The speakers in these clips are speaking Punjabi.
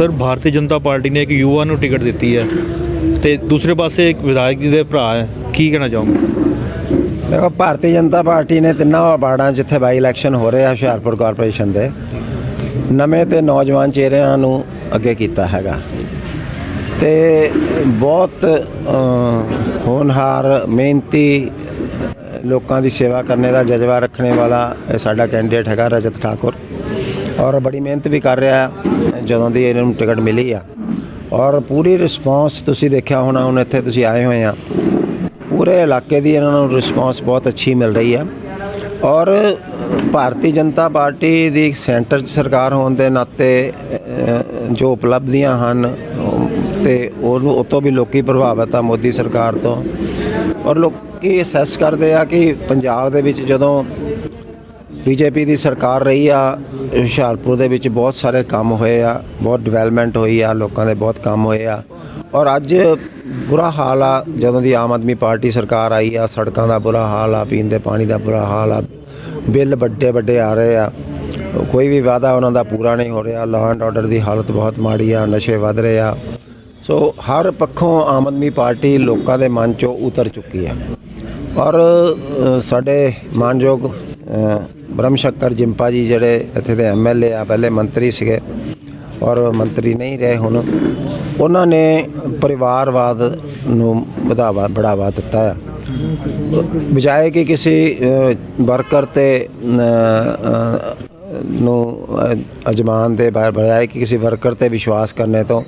ਸਰ, ਭਾਰਤੀ ਜਨਤਾ ਪਾਰਟੀ ਨੇ ਇੱਕ ਯੁਵਾ ਨੂੰ ਟਿਕਟ ਦਿੱਤੀ ਹੈ ਤੇ ਦੂਸਰੇ ਪਾਸੇ ਇੱਕ ਵਿਧਾਇਕ ਜੀ ਦੇ ਭਰਾ ਹੈ। ਕੀ ਕਹਿਣਾ ਚਾਹੋਗੇ? ਦੇਖੋ, ਭਾਰਤੀ ਜਨਤਾ ਪਾਰਟੀ ਨੇ ਤਿੰਨਾਂ ਵਾਰਡਾਂ ਜਿੱਥੇ ਬਾਈ ਇਲੈਕਸ਼ਨ ਹੋ ਰਿਹਾ ਹੁਸ਼ਿਆਰਪੁਰ ਕਾਰਪੋਰੇਸ਼ਨ ਦੇ, ਨਵੇਂ ਤੇ ਨੌਜਵਾਨ ਚਿਹਰਿਆਂ ਨੂੰ ਅੱਗੇ ਕੀਤਾ ਹੈਗਾ। ਤੇ ਬਹੁਤ ਹੋਣਹਾਰ, ਮਿਹਨਤੀ ਲੋਕਾਂ ਦੀ ਸੇਵਾ ਕਰਨੇ ਦਾ ਜਜ਼ਬਾ ਰੱਖਣੇ ਵਾਲਾ ਇਹ ਸਾਡਾ ਕੈਂਡੀਡੇਟ ਹੈਗਾ ਰਜਤ ਠਾਕੁਰ। ਔਰ ਬੜੀ ਮਿਹਨਤ ਵੀ ਕਰ ਰਿਹਾ ਜਦੋਂ ਦੀ ਇਹਨਾਂ ਨੂੰ ਟਿਕਟ ਮਿਲੀ ਆ। ਔਰ ਪੂਰੀ ਰਿਸਪੌਂਸ ਤੁਸੀਂ ਦੇਖਿਆ ਹੋਣਾ, ਹੁਣ ਇੱਥੇ ਤੁਸੀਂ ਆਏ ਹੋਏ ਆ। ਪੂਰੇ ਇਲਾਕੇ ਦੀ ਇਹਨਾਂ ਨੂੰ ਰਿਸਪੌਂਸ ਬਹੁਤ ਅੱਛੀ ਮਿਲ ਰਹੀ ਆ। ਔਰ ਭਾਰਤੀ ਜਨਤਾ ਪਾਰਟੀ ਦੀ ਸੈਂਟਰ 'ਚ ਸਰਕਾਰ ਹੋਣ ਦੇ ਨਾਤੇ ਜੋ ਉਪਲਬਧੀਆਂ ਹਨ ਉਹ- ਤੇ ਉਹ ਤੋਂ ਵੀ ਲੋਕੀ ਪ੍ਰਭਾਵਿਤ ਆ ਮੋਦੀ ਸਰਕਾਰ ਤੋਂ। ਔਰ ਲੋਕੀ ਅਸੈਸ ਕਰਦੇ ਆ ਕਿ ਪੰਜਾਬ ਦੇ ਵਿੱਚ ਜਦੋਂ ਬੀਜੇਪੀ ਦੀ ਸਰਕਾਰ ਰਹੀ ਆ, ਹੁਸ਼ਿਆਰਪੁਰ ਦੇ ਵਿੱਚ ਬਹੁਤ ਸਾਰੇ ਕੰਮ ਹੋਏ ਆ, ਬਹੁਤ ਡਿਵੈਲਪਮੈਂਟ ਹੋਈ ਆ, ਲੋਕਾਂ ਦੇ ਬਹੁਤ ਕੰਮ ਹੋਏ ਆ। ਔਰ ਅੱਜ ਬੁਰਾ ਹਾਲ ਆ, ਜਦੋਂ ਦੀ ਆਮ ਆਦਮੀ ਪਾਰਟੀ ਸਰਕਾਰ ਆਈ ਆ, ਸੜਕਾਂ ਦਾ ਬੁਰਾ ਹਾਲ ਆ, ਪੀਣ ਦੇ ਪਾਣੀ ਦਾ ਬੁਰਾ ਹਾਲ ਆ, ਬਿੱਲ ਵੱਡੇ ਵੱਡੇ ਆ ਰਹੇ ਆ, ਕੋਈ ਵੀ ਵਾਅਦਾ ਉਹਨਾਂ ਦਾ ਪੂਰਾ ਨਹੀਂ ਹੋ ਰਿਹਾ ਲਾਅ ਐਂਡ ਆਰਡਰ ਦੀ ਹਾਲਤ ਬਹੁਤ ਮਾੜੀ ਆ, ਨਸ਼ੇ ਵੱਧ ਰਹੇ ਆ। ਸੋ ਹਰ ਪੱਖੋਂ ਆਮ ਆਦਮੀ ਪਾਰਟੀ ਲੋਕਾਂ ਦੇ ਮਨ ਚੋਂ ਉਤਰ ਚੁੱਕੀ ਆ ਔਰ ਸਾਡੇ ਮਾਨਯੋਗ ਬ੍ਰਹਮ ਸ਼ੰਕਰ ਜਿੰਪਾ ਜੀ ਜਿਹੜੇ ਇੱਥੇ ਦੇ ਐਮਐਲਏ ਆ, ਪਹਿਲੇ ਮੰਤਰੀ ਸੀਗੇ ਔਰ ਮੰਤਰੀ ਨਹੀਂ ਰਹੇ ਹੁਣ, ਉਹਨਾਂ ਨੇ ਪਰਿਵਾਰਵਾਦ ਨੂੰ ਵਧਾਵਾ, ਬੜਾਵਾ ਦਿੱਤਾ ਹੈ ਬਜਾਏ ਕਿ ਕਿਸੇ ਵਰਕਰ ਤੇ ਨੂੰ ਅਜਮਾਨ ਦੇ ਬਜਾਏ ਕਿ ਕਿਸੇ ਵਰਕਰ ਤੇ ਵਿਸ਼ਵਾਸ ਕਰਨੇ ਤੋਂ,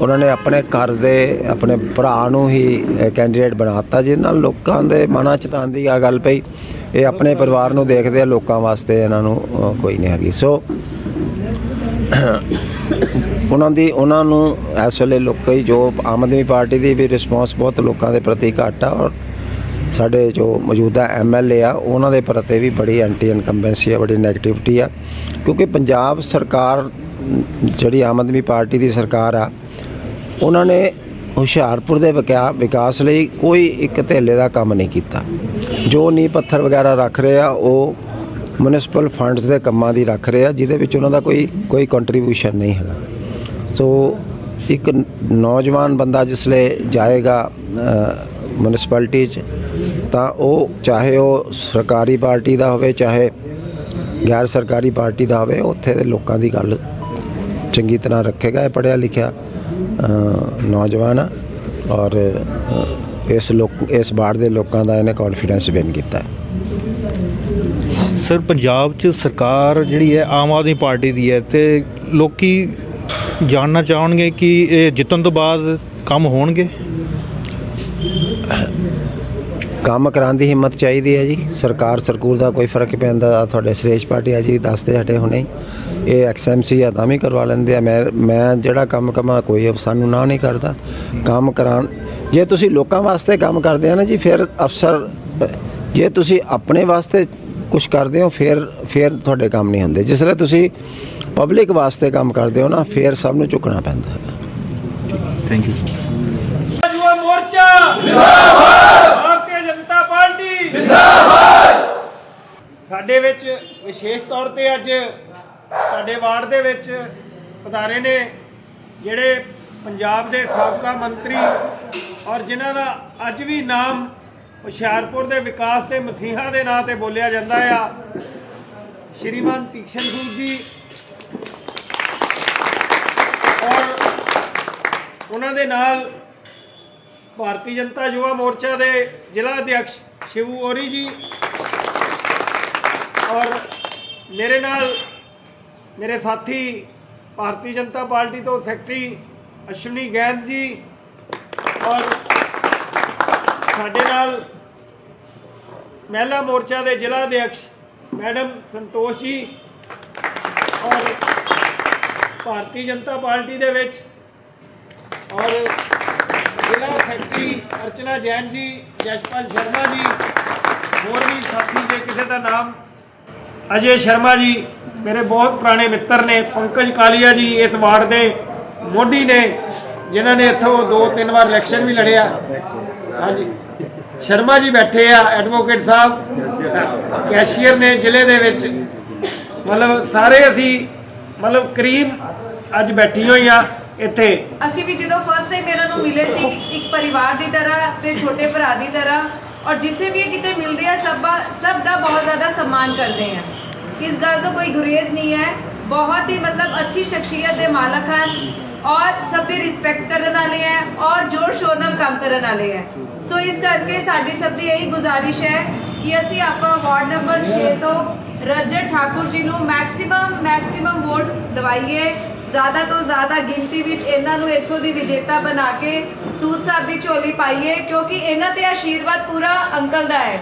ਉਹਨਾਂ ਨੇ ਆਪਣੇ ਘਰ ਦੇ, ਆਪਣੇ ਭਰਾ ਨੂੰ ਹੀ ਕੈਂਡੀਡੇਟ ਬਣਾਤਾ ਜਿਹਦੇ ਨਾਲ ਲੋਕਾਂ ਦੇ ਮਨਾਂ ਚ ਤਾਂ ਆਉਂਦੀ ਆ ਗੱਲ ਪਈ ਇਹ ਆਪਣੇ ਪਰਿਵਾਰ ਨੂੰ ਦੇਖਦੇ ਆ ਲੋਕਾਂ ਵਾਸਤੇ ਇਹਨਾਂ ਨੂੰ ਅ, ਕੋਈ ਨਹੀਂ ਹੈਗੀ। ਸੋ ਉਹਨਾਂ ਦੀ ਉਹਨਾਂ ਨੂੰ ਇਸ ਵੇਲੇ ਲੋਕੀ ਜੋ ਆਮ ਆਦਮੀ ਪਾਰਟੀ ਦੀ ਵੀ ਰਿਸਪੌਂਸ ਬਹੁਤ ਲੋਕਾਂ ਦੇ ਪ੍ਰਤੀ ਘੱਟ ਆ ਔਰ ਸਾਡੇ ਜੋ ਮੌਜੂਦਾ ਐਮਐਲਏ ਆ ਉਹਨਾਂ ਦੇ ਪ੍ਰਤੀ ਵੀ ਬੜੀ ਐਂਟੀ ਇਨਕੰਬੈਂਸੀ ਆ ਬੜੀ ਨੈਗੇਟਿਵਿਟੀ ਆ। ਕਿਉਂਕਿ ਪੰਜਾਬ ਸਰਕਾਰ ਅਮ, ਜਿਹੜੀ ਆਮ ਆਦਮੀ ਪਾਰਟੀ ਦੀ ਸਰਕਾਰ ਆ ਉਹਨਾਂ ਨੇ ਹੁਸ਼ਿਆਰਪੁਰ ਦੇ ਵਿਕਾ- ਵਿਕਾਸ ਲਈ ਕੋਈ ਇੱਕ ਧੇਲੇ ਦਾ ਕੰਮ ਨਹੀਂ ਕੀਤਾ। ਜੋ ਨੀ ਪੱਥਰ ਵਗੈਰਾ ਰੱਖ ਰਹੇ ਆ, ਉਹ ਮਿਊਨਿਸਪਲ ਫੰਡਸ ਦੇ ਕੰਮਾਂ ਦੀ ਰੱਖ ਰਹੇ ਆ, ਜਿਹਦੇ ਵਿੱਚ ਉਹਨਾਂ ਦਾ ਕੋਈ ਕੋਈ ਕੰਟਰੀਬਿਊਸ਼ਨ ਨਹੀਂ ਹੈਗਾ। ਸੋ ਇੱਕ ਨੌਜਵਾਨ ਬੰਦਾ ਜਿਸਲੇ ਜਾਏਗਾ ਮਿਊਨਿਸਪੈਲਿਟੀ 'ਚ, ਤਾਂ ਉਹ ਚਾਹੇ ਉਹ ਸਰਕਾਰੀ ਪਾਰਟੀ ਦਾ ਹੋਵੇ, ਚਾਹੇ ਗੈਰ ਸਰਕਾਰੀ ਪਾਰਟੀ ਦਾ ਹੋਵੇ, ਉੱਥੇ ਦੇ ਲੋਕਾਂ ਦੀ ਗੱਲ ਚੰਗੀ ਤਰ੍ਹਾਂ ਰੱਖੇਗਾ, ਇਹ ਪੜਿਆ ਲਿਖਿਆ। ਨੌਜਵਾਨ ਆ ਔਰ ਇਸ ਲੋਕ, ਇਸ ਬਾੜ ਦੇ ਲੋਕਾਂ ਦਾ ਇਹਨੇ ਕੌਨਫੀਡੈਂਸ ਵਿਨ ਕੀਤਾ ਸਰ, ਪੰਜਾਬ 'ਚ ਸਰਕਾਰ ਜਿਹੜੀ ਹੈ, ਆਮ ਆਦਮੀ ਪਾਰਟੀ ਦੀ ਹੈ ਤੇ ਲੋਕੀ ਜਾਣਨਾ ਚਾਹਣਗੇ ਕਿ ਇਹ ਜਿੱਤਣ ਤੋਂ ਬਾਅਦ ਕੰਮ ਹੋਣਗੇ? ਕੰਮ ਕਰਾਉਣ ਦੀ ਹਿੰਮਤ ਚਾਹੀਦੀ ਹੈ ਜੀ। ਸਰਕਾਰ ਸਰਕੂਰ ਦਾ ਕੋਈ ਫ਼ਰਕ ਪੈਂਦਾ ਤੁਹਾਡੇ ਸੁਰੇਸ਼ ਪਾਰਟੀ ਆ ਜੀ ਦੱਸਦੇ ਹਟੇ ਹੁਣੇ। ਇਹ ਐਕਸਐਮਸੀ ਆ ਤਾਂ ਵੀ ਕਰਵਾ ਲੈਂਦੇ ਆ। ਮੈਂ ਮੈਂ ਜਿਹੜਾ ਕੰਮ ਕਮਾ ਕੋਈ ਸਾਨੂੰ ਨਾ ਨਹੀਂ ਕਰਦਾ। ਕੰਮ ਕਰਾਉਣ ਜੇ ਤੁਸੀਂ ਲੋਕਾਂ ਵਾਸਤੇ ਕੰਮ ਕਰਦੇ ਆ ਨਾ ਜੀ ਫਿਰ ਅਫਸਰ ਜੇ ਤੁਸੀਂ ਆਪਣੇ ਵਾਸਤੇ ਕੁਝ ਕਰਦੇ ਹੋ ਫਿਰ ਫਿਰ ਤੁਹਾਡੇ ਕੰਮ ਨਹੀਂ ਹੁੰਦੇ। ਜਿਸ ਵੇਲੇ ਤੁਸੀਂ ਪਬਲਿਕ ਵਾਸਤੇ ਕੰਮ ਕਰਦੇ ਹੋ ਨਾ ਫਿਰ ਸਭ ਨੂੰ ਝੁਕਣਾ ਪੈਂਦਾ। ਹੈ ਥੈਂਕ ਯੂ ਯੁਵਾ ਮੋਰਚਾ ਜਿੰਦਾਬਾਦ ਭਾਰਤੀ ਜਨਤਾ ਪਾਰਟੀ ਜਿੰਦਾਬਾਦ ਸਾਡੇ ਵਿੱਚ ਵਿਸ਼ੇਸ਼ ਤੌਰ ਤੇ ਅੱਜ ਸਾਡੇ ਵਾਰਡ ਦੇ ਵਿੱਚ ਪਧਾਰੇ ਨੇ ਜਿਹੜੇ ਪੰਜਾਬ ਦੇ ਸਾਬਕਾ ਮੰਤਰੀ ਔਰ ਜਿਨ੍ਹਾਂ ਦਾ ਅੱਜ ਵੀ ਨਾਮ ਹੁਸ਼ਿਆਰਪੁਰ ਦੇ ਵਿਕਾਸ ਦੇ ਮਸੀਹਾ ਦੇ ਨਾਂ ਤੇ ਬੋਲਿਆ ਜਾਂਦਾ ਆ, ਸ਼੍ਰੀਮਾਨ ਤੀਕਸ਼ਣ ਸਿੰਘ ਜੀ ਔਰ ਉਹਨਾਂ ਦੇ ਨਾਲ ਭਾਰਤੀ ਜਨਤਾ ਯੁਵਾ ਮੋਰਚਾ ਦੇ ਜ਼ਿਲ੍ਹਾ ਅਧਿਕਸ਼ ਸ਼ਿਵੂ ਔਰੀ ਜੀ ਔਰ ਮੇਰੇ ਨਾਲ ਮੇਰੇ ਸਾਥੀ ਭਾਰਤੀ ਜਨਤਾ ਪਾਰਟੀ ਤੋਂ ਸੈਕਟਰੀ ਅਸ਼ਵਨੀ ਗੈਂਦ ਜੀ ਔਰ ਸਾਡੇ ਨਾਲ ਮਹਿਲਾ ਮੋਰਚਾ ਦੇ ਜ਼ਿਲ੍ਹਾ ਅਧਿਕਸ਼ ਮੈਡਮ ਸੰਤੋਸ਼ ਜੀ ਔਰ ਭਾਰਤੀ ਜਨਤਾ ਪਾਰਟੀ ਦੇ ਵਿੱਚ ਔਰ ਜ਼ਿਲ੍ਹਾ ਸੈਕਟਰੀ ਅਰਚਨਾ ਜੈਨ ਜੀ, ਜਸ਼ਪਾਲ ਸ਼ਰਮਾ ਜੀ, ਹੋਰ ਵੀ ਸਾਥੀ ਜੇ ਕਿਸੇ ਦਾ ਨਾਮ ਅਜੇ ਸ਼ਰਮਾ ਜੀ ਮੇਰੇ ਬਹੁਤ ਪੁਰਾਣੇ ਮਿੱਤਰ ਨੇ, ਪੰਕਜ ਕਾਲੀਆ ਜੀ ਇਸ ਵਾਰਡ ਦੇ ਮੋਢੀ ਨੇ, ਜਿਨ੍ਹਾਂ ਨੇ ਇੱਥੋਂ ਦੋ ਤਿੰਨ ਵਾਰ ਇਲੈਕਸ਼ਨ ਵੀ ਲੜਿਆ। ਹਾਂਜੀ। ਸ਼ਰਮਾ ਜੀ ਬੈਠੇ ਆ ਐਡਵੋਕੇਟ ਸਾਹਿਬ ਕੈਸ਼ੀਅਰ ਨੇ ਜ਼ਿਲ੍ਹੇ ਦੇ ਵਿੱਚ। ਮਤਲਬ ਸਾਰੇ ਅਸੀਂ, ਮਤਲਬ ਕਰੀਬ ਅੱਜ ਬੈਠੀ ਹੋਈ ਆ ਇੱਥੇ। ਅਸੀਂ ਵੀ ਜਦੋਂ ਫਸਟ ਟਾਈਮ ਇਹਨਾਂ ਨੂੰ ਮਿਲੇ ਸੀ, ਇੱਕ ਪਰਿਵਾਰ ਦੀ ਤਰ੍ਹਾਂ ਤੇ ਛੋਟੇ ਭਰਾ ਦੀ ਤਰ੍ਹਾਂ, ਔਰ ਜਿੱਥੇ ਵੀ ਇਹ ਕਿਤੇ ਮਿਲਦੇ ਆ ਸਭ ਸਭ ਦਾ ਬਹੁਤ ਜ਼ਿਆਦਾ ਸਨਮਾਨ ਕਰਦੇ ਆ। ਇਸ ਗੱਲ ਤੋਂ ਕੋਈ ਗੁਰੇਜ਼ ਨਹੀਂ ਹੈ। ਬਹੁਤ ਹੀ ਮਤਲਬ ਅੱਛੀ ਸ਼ਖਸੀਅਤ ਦੇ ਮਾਲਕ ਹਨ ਔਰ ਸਭ ਦੀ ਰਿਸਪੈਕਟ ਕਰਨ ਵਾਲੇ ਹੈ ਔਰ ਜੋਰ ਸ਼ੋਰ ਨਾਲ ਕੰਮ ਕਰਨ ਵਾਲੇ ਹੈ। ਸੋ ਇਸ ਕਰਕੇ ਸਾਡੀ ਸਭ ਦੀ ਇਹੀ ਗੁਜ਼ਾਰਿਸ਼ ਹੈ ਕਿ ਅਸੀਂ ਆਪਾਂ ਵਾਰਡ ਨੰਬਰ 6 ਤੋਂ ਰਜਤ ਠਾਕੁਰ ਜੀ ਨੂੰ ਮੈਕਸਿਮਮ ਮੈਕਸਿਮਮ ਵੋਟ ਦਵਾਈਏ। ਜ਼ਿਆਦਾ ਤੋਂ ਜ਼ਿਆਦਾ ਗਿਣਤੀ ਵਿੱਚ ਇਹਨਾਂ ਨੂੰ ਇੱਥੋਂ ਦੀ ਵਿਜੇਤਾ ਬਣਾ ਕੇ ਸੂਤ ਸਾਹਿਬ ਦੀ ਝੋਲੀ ਪਾਈਏ ਕਿਉਂਕਿ ਇਹਨਾਂ ਤੇ ਆਸ਼ੀਰਵਾਦ ਪੂਰਾ ਅੰਕਲ ਦਾ ਹੈ।